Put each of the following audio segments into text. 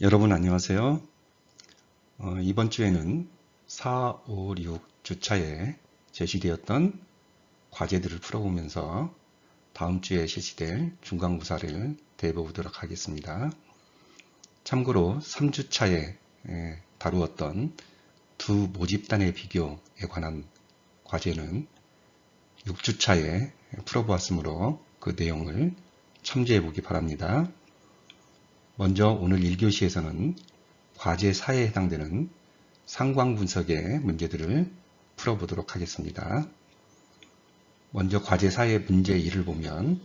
여러분 안녕하세요. 어, 이번 주에는 4, 5, 6 주차에 제시되었던 과제들을 풀어보면서 다음 주에 실시될 중간고사를 대해보도록 하겠습니다. 참고로 3주차에 다루었던 두 모집단의 비교에 관한 과제는 6주차에 풀어보았으므로 그 내용을 참조해 보기 바랍니다. 먼저 오늘 1교시에서는 과제 4에 해당되는 상광 분석의 문제들을 풀어보도록 하겠습니다. 먼저 과제 4의 문제 1을 보면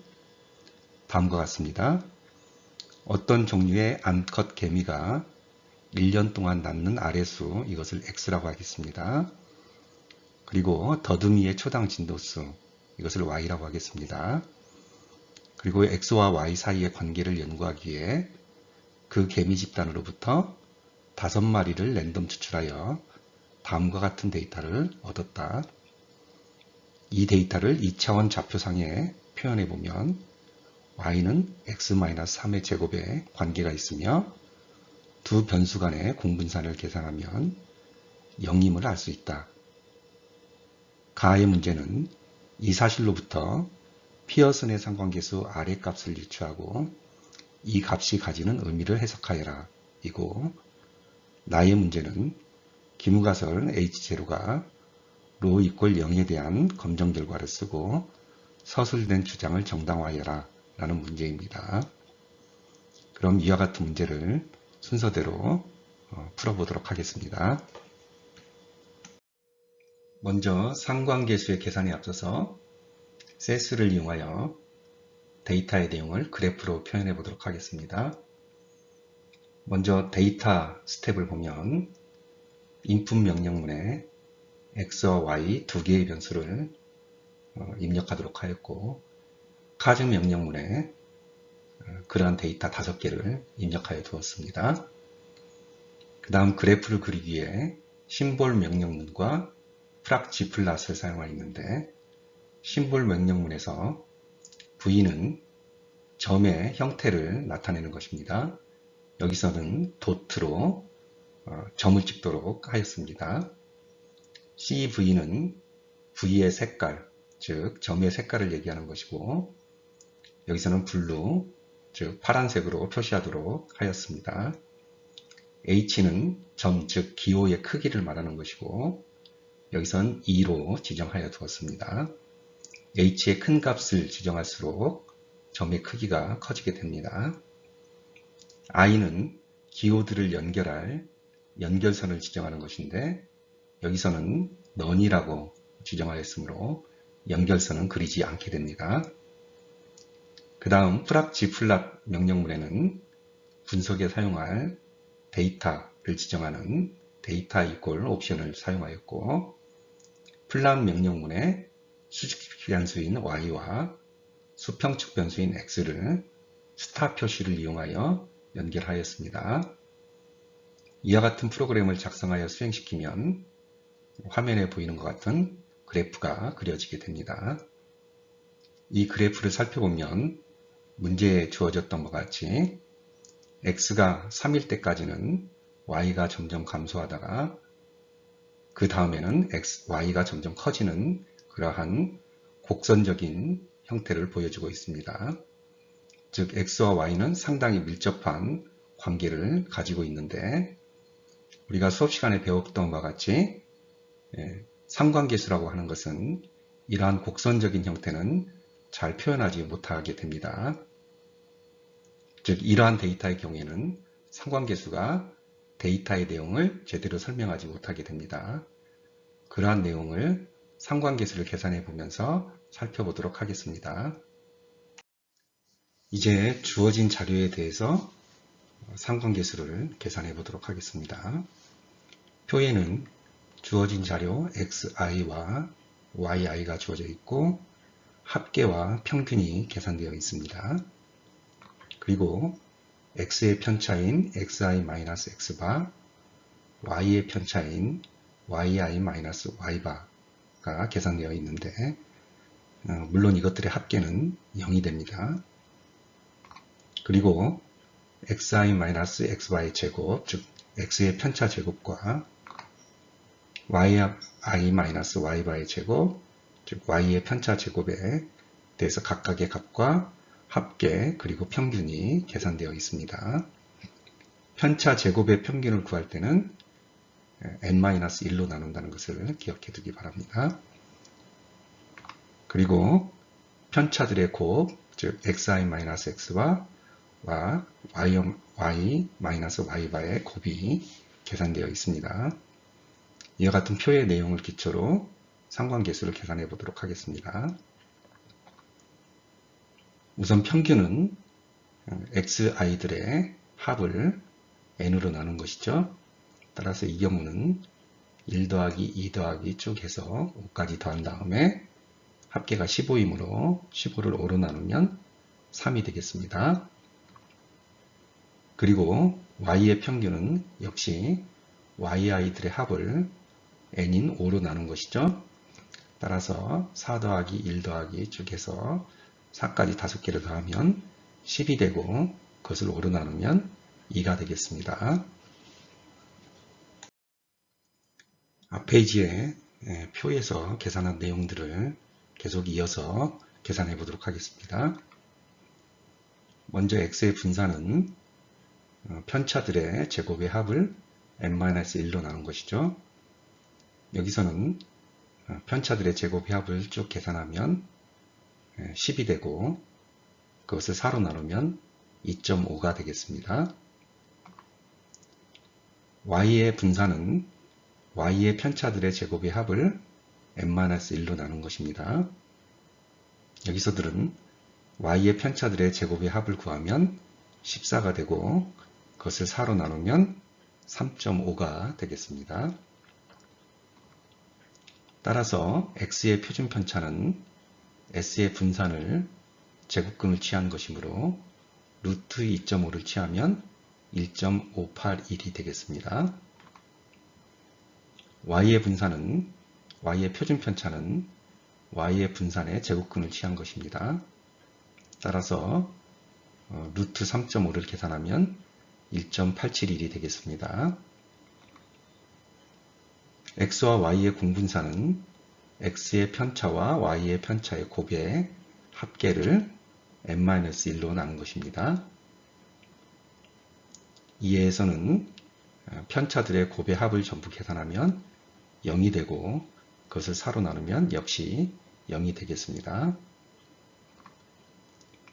다음과 같습니다. 어떤 종류의 암컷 개미가 1년 동안 낳는 아래수 이것을 x라고 하겠습니다. 그리고 더듬이의 초당 진도수 이것을 y라고 하겠습니다. 그리고 x와 y 사이의 관계를 연구하기 위해 그 개미 집단으로부터 다섯 마리를 랜덤 추출하여 다음과 같은 데이터를 얻었다. 이 데이터를 2차원 좌표상에 표현해 보면 y는 x-3의 제곱에 관계가 있으며 두 변수 간의 공분산을 계산하면 0임을 알 수 있다. 가의 문제는 이 사실로부터 피어슨의 상관계수 아래 값을 유추하고 이 값이 가지는 의미를 해석하여라. 이고 나의 문제는 기무가설 H0가 로 이꼴 0에 대한 검정 결과를 쓰고 서술된 주장을 정당화하여라 라는 문제입니다. 그럼 이와 같은 문제를 순서대로 어, 풀어보도록 하겠습니다. 먼저 상관계수의 계산에 앞서서 세스를 이용하여 데이터의 내용을 그래프로 표현해 보도록 하겠습니다. 먼저 데이터 스텝을 보면 인풋 명령문에 x와 y 두 개의 변수를 어, 입력하도록 하였고 카즈 명령문에 어, 그러한 데이터 다섯 개를 입력하여 두었습니다. 그 다음 그래프를 그리기 위해 심볼 명령문과 프락 g 플랫을 사용하였는데 심볼 명령문에서 V는 점의 형태를 나타내는 것입니다. 여기서는 도트로 어, 점을 찍도록 하였습니다. CV는 V의 색깔, 즉 점의 색깔을 얘기하는 것이고 여기서는 블루, 즉 파란색으로 표시하도록 하였습니다. H는 점, 즉 기호의 크기를 말하는 것이고 여기선 2로 지정하여 두었습니다. H의 큰 값을 지정할수록 점의 크기가 커지게 됩니다. i는 기호들을 연결할 연결선을 지정하는 것인데 여기서는 넌이라고 지정하였으므로 연결선은 그리지 않게 됩니다. 그 다음 플랍 명령문에는 분석에 사용할 데이터를 지정하는 데이터 이꼴 옵션을 사용하였고 플랍 명령문에 수직 변수인 y와 수평축 변수인 x를 스타 표시를 이용하여 연결하였습니다. 이와 같은 프로그램을 작성하여 수행시키면 화면에 보이는 것 같은 그래프가 그려지게 됩니다. 이 그래프를 살펴보면 문제에 주어졌던 것 같이 x가 3일 때까지는 y가 점점 감소하다가 그 다음에는 y가 점점 커지는 그러한 곡선적인 형태를 보여주고 있습니다. 즉 x와 y는 상당히 밀접한 관계를 가지고 있는데 우리가 수업 시간에 배웠던 바와 같이 예, 삼관계수라고 하는 것은 이러한 곡선적인 형태는 잘 표현하지 못하게 됩니다. 즉 이러한 데이터의 경우에는 상관계수가 데이터의 내용을 제대로 설명하지 못하게 됩니다. 그러한 내용을 상관계수를 계산해 보면서 살펴보도록 하겠습니다. 이제 주어진 자료에 대해서 상관계수를 계산해 보도록 하겠습니다. 표에는 주어진 자료 xi와 yi가 주어져 있고 합계와 평균이 계산되어 있습니다. 그리고 x의 편차인 xi-x바, y의 편차인 yi-y바 가 계산되어 있는데 어, 물론 이것들의 합계는 0이 됩니다. 그리고 xi-xy 제곱, 즉 x의 편차 제곱과 yi-yy 제곱, 즉 y의 편차 제곱에 대해서 각각의 값과 합계 그리고 평균이 계산되어 있습니다. 편차 제곱의 평균을 구할 때는 n-1로 나눈다는 것을 기억해 두기 바랍니다. 그리고 편차들의 곱, 즉 xi-x와 y-y의 곱이 계산되어 있습니다. 이와 같은 표의 내용을 기초로 상관계수를 계산해 보도록 하겠습니다. 우선 평균은 xi들의 합을 n으로 나눈 것이죠. 따라서 이 경우는 1 더하기 2 더하기 쭉 해서 5까지 더한 다음에 합계가 15이므로 15를 5로 나누면 3이 되겠습니다. 그리고 y의 평균은 역시 yi들의 합을 n인 5로 나눈 것이죠. 따라서 4 더하기 1 더하기 쭉 해서 4까지 5개를 더하면 10이 되고 그것을 5로 나누면 2가 되겠습니다. 앞 페이지에 예, 표에서 계산한 내용들을 계속 이어서 계산해 보도록 하겠습니다. 먼저 x의 분산은 어, 편차들의 제곱의 합을 n-1로 나눈 것이죠. 여기서는 어, 편차들의 제곱의 합을 쭉 계산하면 10이 예, 되고 그것을 4로 나누면 2.5가 되겠습니다. y의 분산은 y의 편차들의 제곱의 합을 n-1로 나눈 것입니다. 여기서들은 y의 편차들의 제곱의 합을 구하면 14가 되고 그것을 4로 나누면 3.5가 되겠습니다. 따라서 x의 표준 편차는 s의 분산을 제곱근을 취한 것이므로 루트 2.5를 취하면 1.581이 되겠습니다. Y의 분산은 y의 표준 편차는 y의 분산의 제곱근을 취한 것입니다. 따라서 어, 루트 3.5를 계산하면 1.871이 되겠습니다. x와 y의 공분산은 x의 편차와 y의 편차의 곱의 합계를 n-1로 나눈 것입니다. 이에서는 어, 편차들의 곱의 합을 전부 계산하면 0이 되고 그것을 4로 나누면 역시 0이 되겠습니다.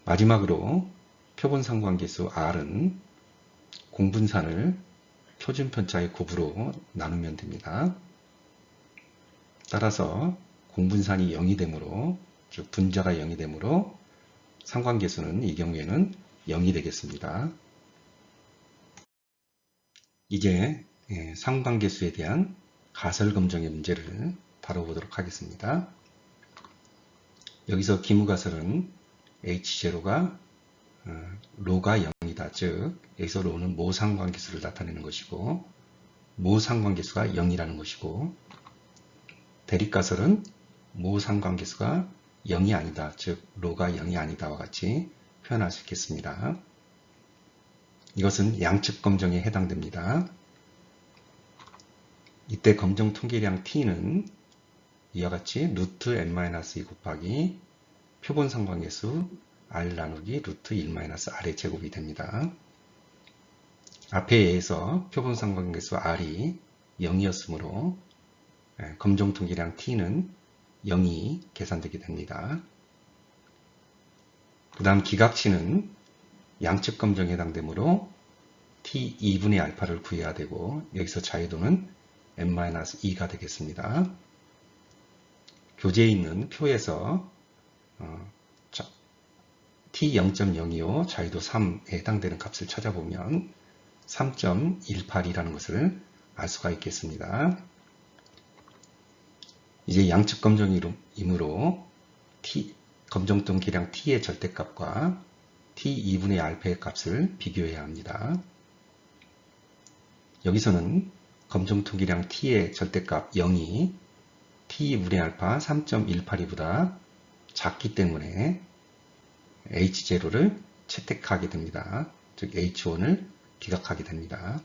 마지막으로 표본 상관계수 R은 공분산을 표준 편차의 곱으로 나누면 됩니다. 따라서 공분산이 0이 되므로 즉 분자가 0이 되므로 상관계수는 이 경우에는 0이 되겠습니다. 이제 예, 상관계수에 대한 가설검정의 문제를 다뤄보도록 하겠습니다. 여기서 기무가설은 H0가 어, 로가 0이다. 즉 여기서 로는 모상관계수를 나타내는 것이고 모상관계수가 0이라는 것이고 대립가설은 모상관계수가 0이 아니다. 즉 로가 0이 아니다와 같이 표현할 수 있겠습니다. 이것은 양측 검정에 해당됩니다. 이때 검정 통계량 t는 이와 같이 루트 n-2 곱하기 표본 상관계수 r 나누기 루트 1-r의 제곱이 됩니다. 앞에 의해서 표본 상관계수 r이 0이었으므로 예, 검정 통계량 t는 0이 계산되게 됩니다. 그 다음 기각치는 양측 검정에 해당되므로 t 2분의 알파를 구해야 되고 여기서 자유도는 n-2가 되겠습니다. 교재에 있는 표에서 어, t0.025 자유도 3에 해당되는 값을 찾아보면 3.18이라는 것을 알 수가 있겠습니다. 이제 양측 검정이므로 t 검정동 계량 t의 절대값과 t 2분의 알파의 값을 비교해야 합니다. 여기서는 검정통계량 t의 절대값 0이 t2분의 알파 3.182보다 작기 때문에 h0를 채택하게 됩니다. 즉 H1을 기각하게 됩니다.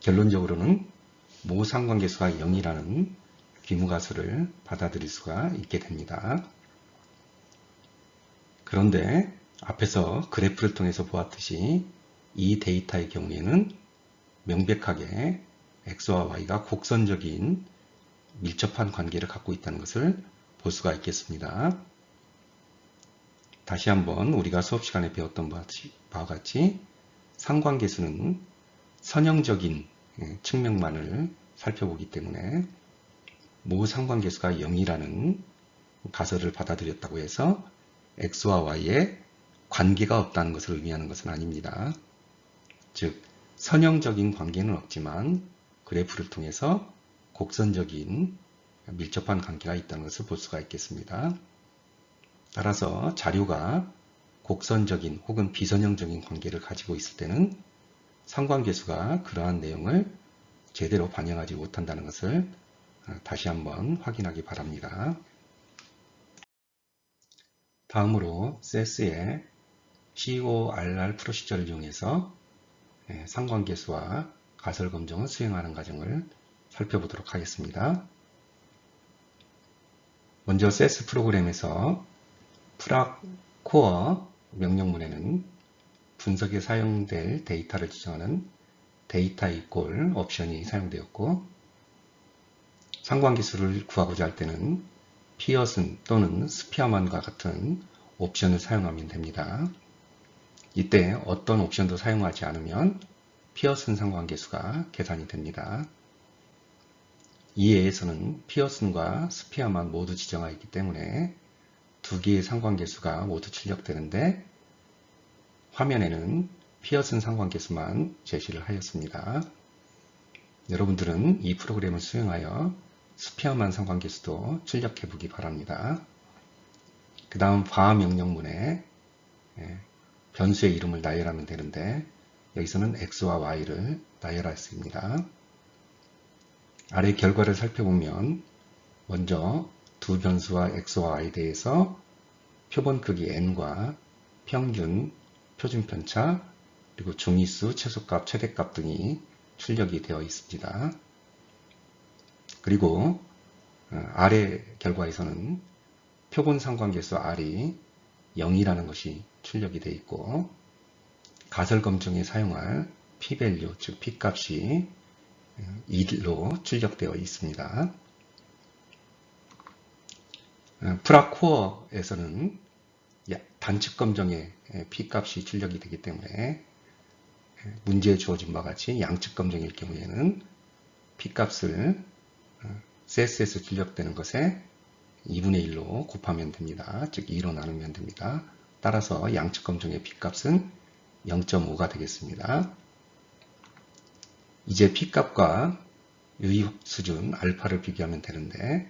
결론적으로는 모 상관계수가 0이라는 귀무가수를 받아들일 수가 있게 됩니다. 그런데 앞에서 그래프를 통해서 보았듯이 이 데이터의 경우에는 명백하게 x와 y가 곡선적인 밀접한 관계를 갖고 있다는 것을 볼 수가 있겠습니다. 다시 한번 우리가 수업 시간에 배웠던 바와 같이 상관계수는 선형적인 예, 측면만을 살펴보기 때문에 모 상관계수가 0이라는 가설을 받아들였다고 해서 x와 y의 관계가 없다는 것을 의미하는 것은 아닙니다. 즉 선형적인 관계는 없지만 그래프를 통해서 곡선적인 밀접한 관계가 있다는 것을 볼 수가 있겠습니다. 따라서 자료가 곡선적인 혹은 비선형적인 관계를 가지고 있을 때는 상관계수가 그러한 내용을 제대로 반영하지 못한다는 것을 다시 한번 확인하기 바랍니다. 다음으로 CS의 CORR 프로시저를 이용해서 예, 상관계수와 가설 검정을 수행하는 과정을 살펴보도록 하겠습니다. 먼저 CS 프로그램에서 프락 코어 명령문에는 분석에 사용될 데이터를 지정하는 데이터 이꼴 옵션이 사용되었고 상관기술을 구하고자 할 때는 피어슨 또는 스피어만과 같은 옵션을 사용하면 됩니다. 이때 어떤 옵션도 사용하지 않으면 피어슨 상관계수가 계산이 됩니다. 이해에서는 피어슨과 스피어만 모두 지정하여 있기 때문에 두 개의 상관계수가 모두 출력되는데 화면에는 피어슨 상관계수만 제시를 하였습니다. 여러분들은 이 프로그램을 수행하여 스피어만 상관계수도 출력해 보기 바랍니다. 그 다음 바 명령문에 예, 변수의 이름을 나열하면 되는데 여기서는 x와 y를 나열했습니다. 아래 결과를 살펴보면 먼저 두 변수와 x와 y에 대해서 표본 크기 n과 평균, 표준 편차, 그리고 중위수, 최소값, 최대값 등이 출력이 되어 있습니다. 그리고 어, 아래 결과에서는 표본 상관계수 R이 0이라는 것이 출력이 되어 있고 가설 검증에 사용할 p-value 즉 p-값이 2로 출력되어 있습니다. 어, 프라코어에서는 단축 검정의 p-값이 출력이 되기 때문에 문제에 주어진 바와 같이 양측 검정일 경우에는 p-값을 CSS 출력되는 것에 2분의 1로 곱하면 됩니다. 즉 2로 나누면 됩니다. 따라서 양측 검정의 P값은 0.5가 되겠습니다. 이제 P값과 유의 수준 알파를 비교하면 되는데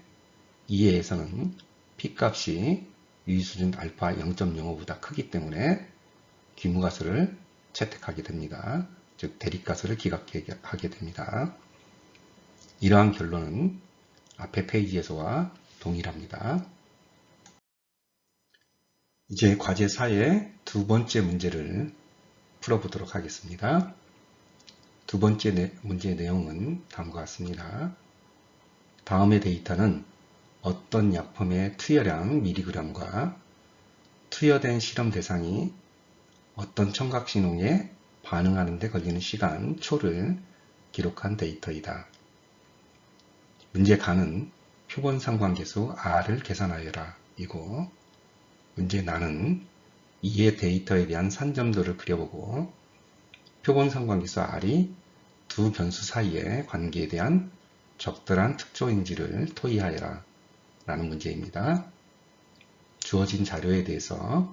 이해에서는 P값이 유의 수준 알파 0.05보다 크기 때문에 귀무가수를 채택하게 됩니다. 즉 대립가수를 기각하게 됩니다. 이러한 결론은 앞에 페이지에서와 동일합니다. 이제 과제 4의 두 번째 문제를 풀어보도록 하겠습니다. 두 번째 문제의 내용은 다음과 같습니다. 다음의 데이터는 어떤 약품의 투여량 미리그램과 투여된 실험 대상이 어떤 청각 신호에 반응하는 데 걸리는 시간 초를 기록한 데이터이다. 문제 가는 표본 상관계수 R을 계산하여라 이고 문제 나는 이해 데이터에 대한 산점도를 그려보고 표본 상관계수 R이 두 변수 사이의 관계에 대한 적절한 특조인지를 토의하여라 라는 문제입니다. 주어진 자료에 대해서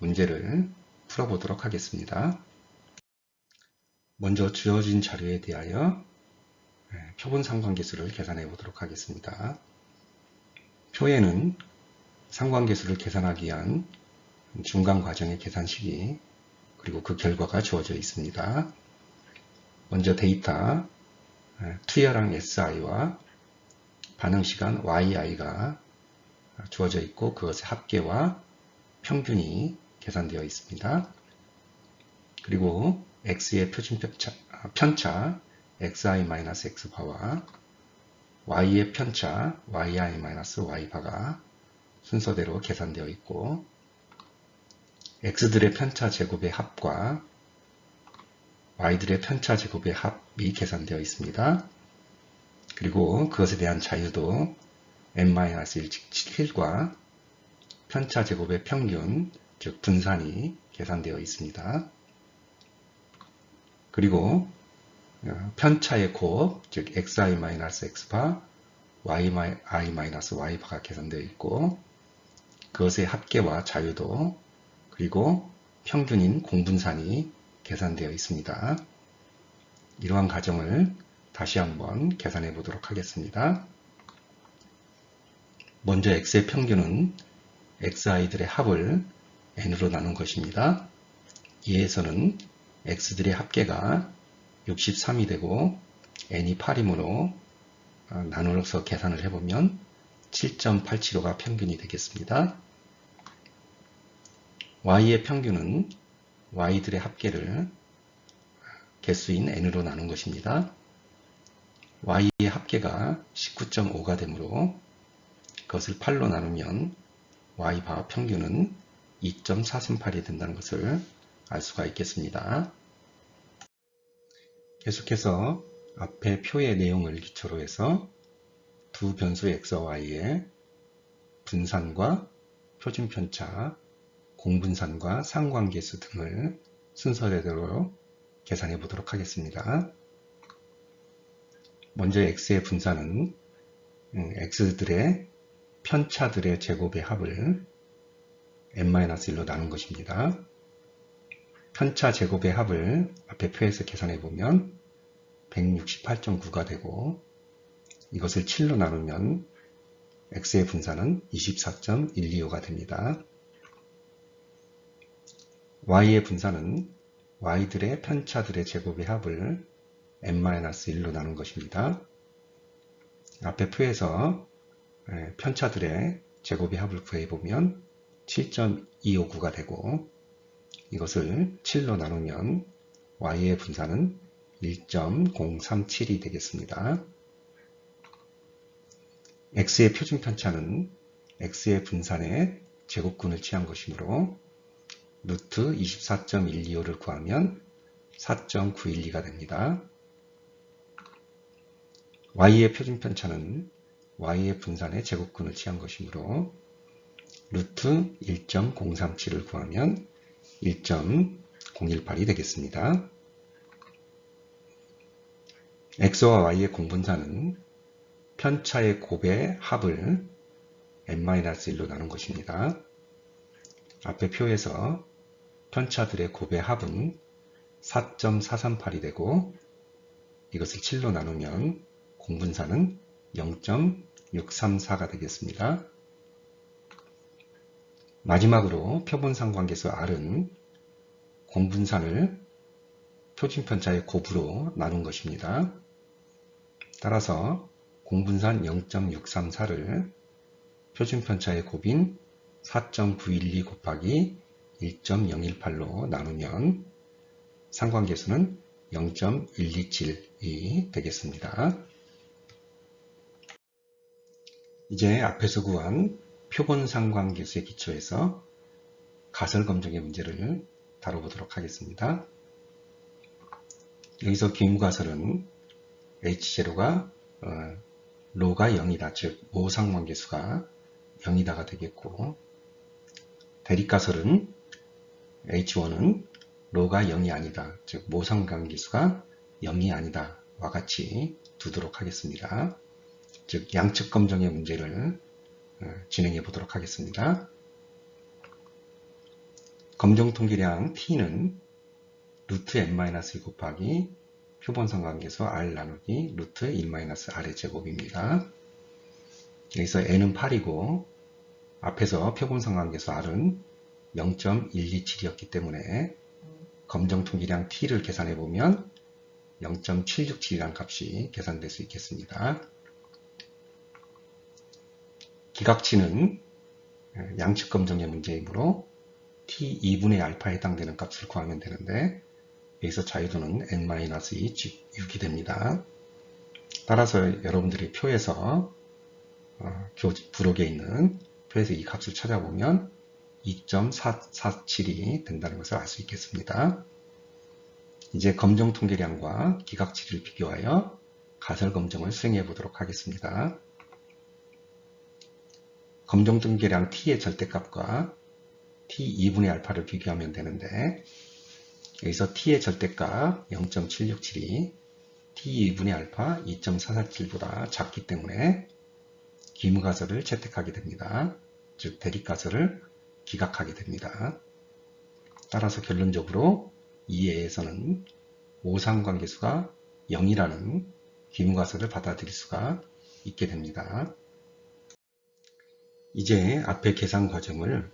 문제를 풀어보도록 하겠습니다. 먼저 주어진 자료에 대하여 네, 표본 상관계수를 계산해 보도록 하겠습니다. 표에는 상관계수를 계산하기 위한 중간 과정의 계산식이 그리고 그 결과가 주어져 있습니다. 먼저 데이터 투여랑 SI와 반응시간 YI가 주어져 있고 그것의 합계와 평균이 계산되어 있습니다. 그리고 x의 표준 아, 편차 xi-x바와 y의 편차 yi-y바가 순서대로 계산되어 있고 x들의 편차 제곱의 합과 y들의 편차 제곱의 합이 계산되어 있습니다. 그리고 그것에 대한 자유도 n-1 즉 7과 편차 제곱의 평균 즉 분산이 계산되어 있습니다. 그리고 어, 편차의 곱, 즉 xi-x바, yi-y바가 계산되어 있고 그것의 합계와 자유도 그리고 평균인 공분산이 계산되어 있습니다. 이러한 가정을 다시 한번 계산해 보도록 하겠습니다. 먼저 x의 평균은 xi들의 합을 n으로 나눈 것입니다. 이에서는 x들의 합계가 63이 되고 n이 8이므로 어, 나누어서 계산을 해보면 7.875가 평균이 되겠습니다. y의 평균은 y들의 합계를 개수인 n으로 나눈 것입니다. y의 합계가 19.5가 되므로 그것을 8로 나누면 y바 평균은 2.438이 된다는 것을 알 수가 있겠습니다. 계속해서 앞에 표의 내용을 기초로 해서 두 변수 x와 y의 분산과 표준 편차, 공분산과 상관계수 등을 순서대로 계산해 보도록 하겠습니다. 먼저 x의 분산은 음, x들의 편차들의 제곱의 합을 n-1로 나눈 것입니다. 편차 제곱의 합을 앞에 표에서 계산해 보면 168.9가 되고 이것을 7로 나누면 x의 분산은 24.125가 됩니다. y의 분산은 y들의 편차들의 제곱의 합을 n-1로 나눈 것입니다. 앞에 표에서 편차들의 제곱의 합을 구해보면 7.259가 되고 이것을 7로 나누면 y의 분산은 1.037이 되겠습니다. x의 표준 편차는 x의 분산의 제곱근을 취한 것이므로 루트 24.125를 구하면 4.912가 됩니다. y의 표준 편차는 y의 분산의 제곱근을 취한 것이므로 루트 1.037을 구하면 1.018이 되겠습니다. x와 y의 공분산은 편차의 곱의 합을 n-1로 나눈 것입니다. 앞에 표에서 편차들의 곱의 합은 4.438이 되고 이것을 7로 나누면 공분산은 0.634가 되겠습니다. 마지막으로 표본상 관계수 R은 공분산을 표준편차의 곱으로 나눈 것입니다. 따라서 공분산 0.634를 표준편차의 곱인 4.912 곱하기 1.018로 나누면 상관계수는 0.127이 되겠습니다. 이제 앞에서 구한 표본 상관계수의 기초에서 가설 검정의 문제를 다뤄보도록 하겠습니다. 여기서 기무가설은 H0가 어, 로가 0이다. 즉 모상관계수가 0이다가 되겠고 대립가설은 H1은 로가 0이 아니다. 즉 모상관계수가 0이 아니다. 와 같이 두도록 하겠습니다. 즉 양측 검정의 문제를 어, 진행해 보도록 하겠습니다. 검정 통계량 t는 루트 n-1 곱하기 표본상관계수 r 나누기 루트 1-r의 제곱입니다. 여기서 n은 8이고 앞에서 표본상관계수 r은 0.127이었기 때문에 검정 통계량 t를 계산해 보면 0.767이라는 값이 계산될 수 있겠습니다. 기각치는 양측 검정의 문제이므로 t 2분의 알파에 해당되는 값을 구하면 되는데 여기서 자유도는 n-2 6이 됩니다. 따라서 여러분들이 표에서 어, 교 부록에 있는 표에서 이 값을 찾아보면 2.447이 된다는 것을 알 수 있겠습니다. 이제 검정 통계량과 기각치를 비교하여 가설 검정을 수행해 보도록 하겠습니다. 검정 통계량 t의 절대값과 t 2분의 알파를 비교하면 되는데 여기서 t의 절대값 0.767이 t 2분의 알파 2.447보다 작기 때문에 기무가설을 채택하게 됩니다. 즉 대립가설을 기각하게 됩니다. 따라서 결론적으로 이해에서는 오상관계수가 0이라는 기무가설을 받아들일 수가 있게 됩니다. 이제 앞의 계산 과정을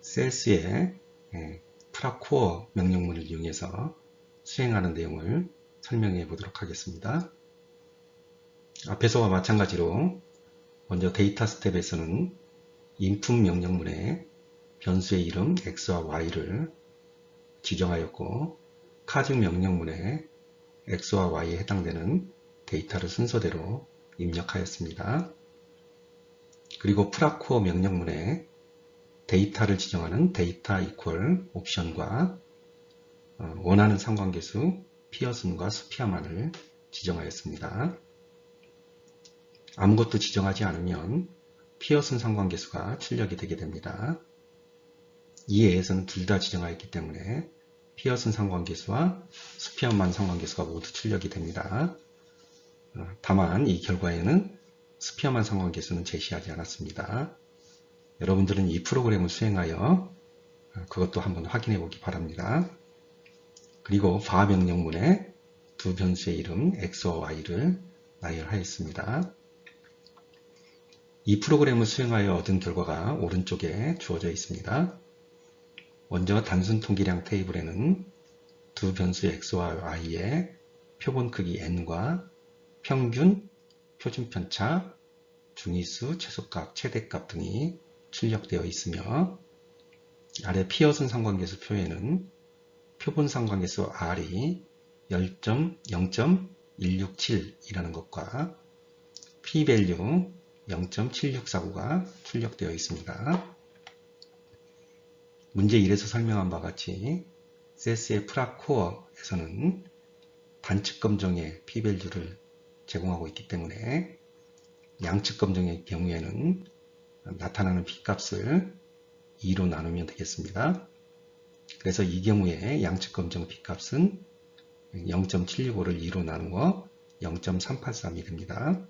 셀스의 예, 프라코어 명령문을 이용해서 수행하는 내용을 설명해 보도록 하겠습니다. 앞에서와 마찬가지로 먼저 데이터 스텝에서는 인풋 명령문에 변수의 이름 x와 y를 지정하였고 카증 명령문에 x와 y에 해당되는 데이터를 순서대로 입력하였습니다. 그리고 프라코어 명령문에 데이터를 지정하는 데이터 이퀄 옵션과 어, 원하는 상관계수 피어슨과 수피아만을 지정하였습니다. 아무것도 지정하지 않으면 피어슨 상관계수가 출력이 되게 됩니다. 이에서는 둘 다 지정하였기 때문에 피어슨 상관계수와 수피아만 상관계수가 모두 출력이 됩니다. 어, 다만 이 결과에는 스피어만 상관계수는 제시하지 않았습니다. 여러분들은 이 프로그램을 수행하여 그것도 한번 확인해 보기 바랍니다. 그리고 바 명령문에 두 변수의 이름 x와 y를 나열하였습니다. 이 프로그램을 수행하여 얻은 결과가 오른쪽에 주어져 있습니다. 먼저 단순 통계량 테이블에는 두 변수 x와 y의 표본 크기 n과 평균, 표준 편차, 중위수, 최소값, 최대값 등이 출력되어 있으며 아래 피어슨 상관계수 표에는 표본 상관계수 R이 0.167이라는 것과 p-value 0.7649가 출력되어 있습니다. 문제 1에서 설명한 바와 같이 CS의 프라코어에서는 단측 검정의 p-value를 제공하고 있기 때문에 양측 검정의 경우에는 나타나는 B값을 2로 나누면 되겠습니다. 그래서 이 경우에 양측 검정 B값은 0.765를 2로 나누어 0.383이 됩니다.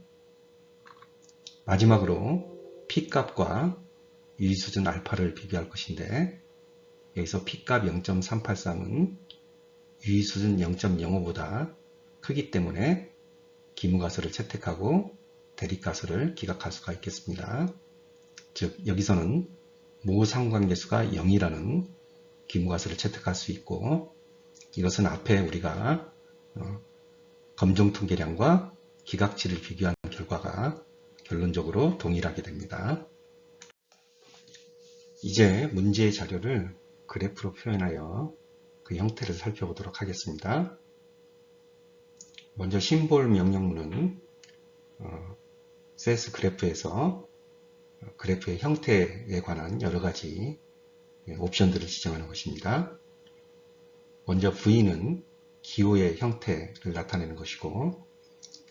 마지막으로 P값과 유의수준 알파를 비교할 것인데 여기서 P값 0.383은 유의수준 0.05보다 크기 때문에 기무가설을 채택하고 대립가설을 기각할 수가 있겠습니다. 즉 여기서는 모상관계수가 0이라는 기무가설을 채택할 수 있고 이것은 앞에 우리가 어, 검정통계량과 기각치를 비교한 결과가 결론적으로 동일하게 됩니다. 이제 문제의 자료를 그래프로 표현하여 그 형태를 살펴보도록 하겠습니다. 먼저 심볼 명령문은 어, CS 그래프에서 그래프의 형태에 관한 여러 가지 옵션들을 지정하는 것입니다. 먼저 V는 기호의 형태를 나타내는 것이고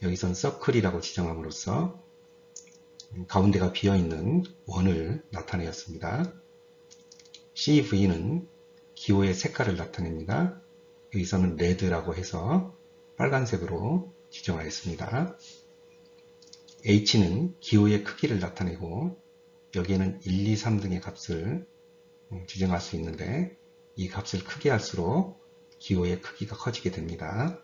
여기선 서클이라고 지정함으로써 가운데가 비어있는 원을 나타내었습니다. CV는 기호의 색깔을 나타냅니다. 여기서는 레드라고 해서 빨간색으로 지정하였습니다. h는 기호의 크기를 나타내고 여기에는 1, 2, 3 등의 값을 음, 지정할 수 있는데 이 값을 크게 할수록 기호의 크기가 커지게 됩니다.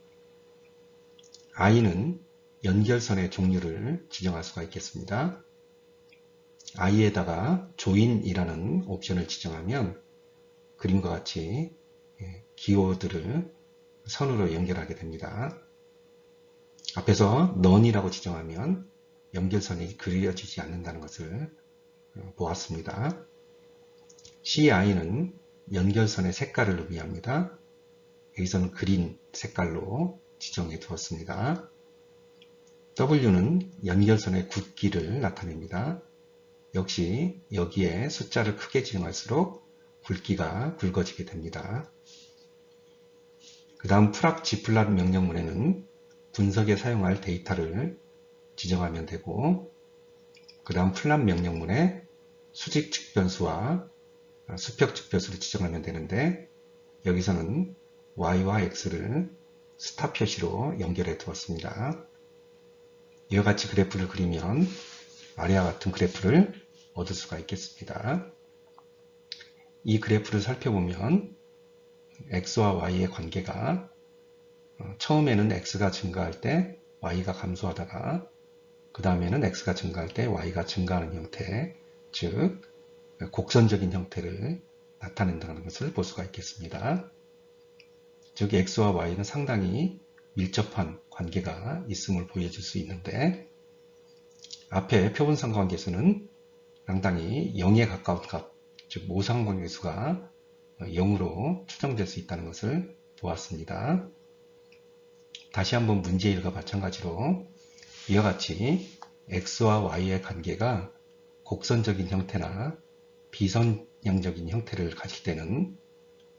i는 연결선의 종류를 지정할 수가 있겠습니다. i에다가 조인이라는 옵션을 지정하면 그림과 같이 예, 기호들을 선으로 연결하게 됩니다. 앞에서 none이라고 지정하면 연결선이 그려지지 않는다는 것을 어, 보았습니다. CI는 연결선의 색깔을 의미합니다. 여기서는 그린 색깔로 지정해 두었습니다. W는 연결선의 굵기를 나타냅니다. 역시 여기에 숫자를 크게 지정할수록 굵기가 굵어지게 됩니다. 그 다음 프락 g플랫 명령문에는 분석에 사용할 데이터를 지정하면 되고 그 다음 플랫 명령문에 수직 측변수와 수평 측변수를 지정하면 되는데 여기서는 y와 x를 스타 표시로 연결해 두었습니다. 이와 같이 그래프를 그리면 아래와 같은 그래프를 얻을 수가 있겠습니다. 이 그래프를 살펴보면 x와 y의 관계가 어, 처음에는 x가 증가할 때 y가 감소하다가 그 다음에는 x가 증가할 때 y가 증가하는 형태, 즉 곡선적인 형태를 나타낸다는 것을 볼 수가 있겠습니다. 즉 x와 y는 상당히 밀접한 관계가 있음을 보여줄 수 있는데 앞에 표본 상관계수는 상당히 0에 가까운 값, 즉 모상관계수가 0으로 추정될 수 있다는 것을 보았습니다. 다시 한번 문제 1과 마찬가지로 이와 같이 x와 y의 관계가 곡선적인 형태나 비선형적인 형태를 가질 때는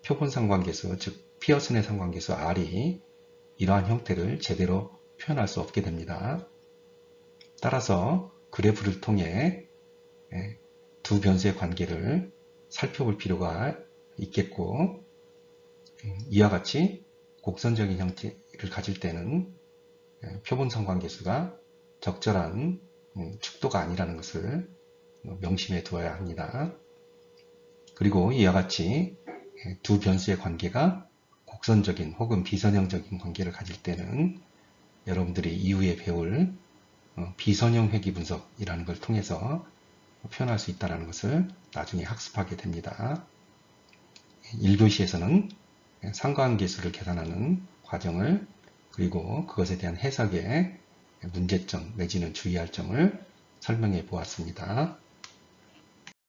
표본 상관계수, 즉 피어슨의 상관계수 R이 이러한 형태를 제대로 표현할 수 없게 됩니다. 따라서 그래프를 통해 예, 두 변수의 관계를 살펴볼 필요가 있겠고 음, 이와 같이 곡선적인 형태를 가질 때는 예, 표본 상관계수가 적절한 음, 축도가 아니라는 것을 명심해 두어야 합니다. 그리고 이와 같이 예, 두 변수의 관계가 곡선적인 혹은 비선형적인 관계를 가질 때는 여러분들이 이후에 배울 어, 비선형 회귀 분석이라는 걸 통해서 표현할 수 있다는 것을 나중에 학습하게 됩니다. 1교시에서는 상관계수를 계산하는 과정을 그리고 그것에 대한 해석의 문제점 내지는 주의할 점을 설명해 보았습니다.